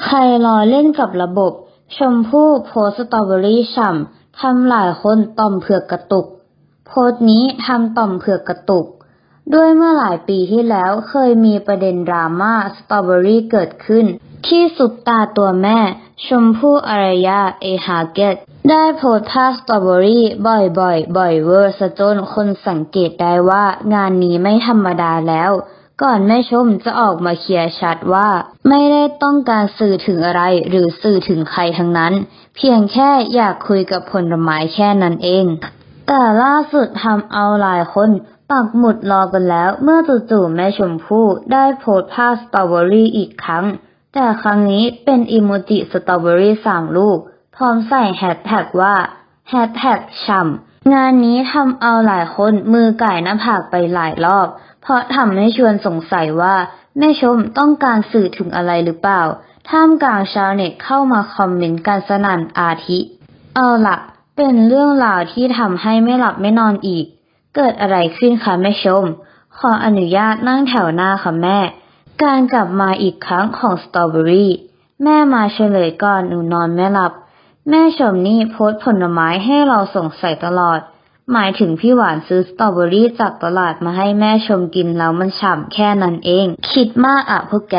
ใครรอเล่นกับระบบ ชมพู่โพสต์สตรอเบอรี่ฉ่ำทำหลายคนต่อมเผือกกระตุก โพส์นี้ทำต่อมเผือกกระตุก ด้วยเมื่อหลายปีที่แล้วเคยมีประเด็นดราม่าสตรอเบอรี่เกิดขึ้น ที่ซุปตาตัวแม่ ชมพู่อารยาเอฮาเกตได้โพสภาพสตรอเบอรี่บ่อยๆ บ่อยเวอร์ซะจนคนสังเกตได้ว่างานนี้ไม่ธรรมดาแล้ว ก่อนแม่ชมจะออกมาเคลียร์ชัดว่า ไม่ได้ต้องการสื่อถึงอะไรหรือสื่อถึงใครทั้งนั้น เพียงแค่อยากคุยกับผลไม้แค่นั้นเอง แต่ล่าสุดทำเอาหลายคนปักหมุดรอกันแล้วเมื่อจู่ๆแม่ชมพู่ได้โพสต์ภาพสตรอเบอรี่อีกครั้ง แต่ครั้งนี้เป็นอิโมจิสตรอเบอรี่สามลูก พร้อมใส่แฮชแท็กว่าแฮชแท็กฉ่ำ งานนี้ทำเอาหลายคนมือไก่หน้าผากไปหลายรอบ เพราะทำให้ชวนสงสัยว่าแม่ชมต้องการสื่อถึงอะไรหรือเปล่า ท่ามกลางชาวเน็ตเข้ามาคอมเมนต์กันสนั่นอาทิ เอาล่ะเป็นเรื่องราวที่ทำให้ไม่หลับไม่นอนอีก เกิดอะไรขึ้นคะแม่ชม ขออนุญาตนั่งแถวหน้าค่ะแม่ การกลับมาอีกครั้งของสตรอเบอรี่แม่มาเฉลยก่อนหนูนอนไม่หลับ แม่ชมนี่โพสผลไม้ให้เราสงสัยตลอด หมายถึงพี่หวานซื้อสตรอเบอรี่จากตลาดมาให้แม่ชมกินแล้วมันฉ่ำแค่นั้นเอง คิดมากอะพวกแก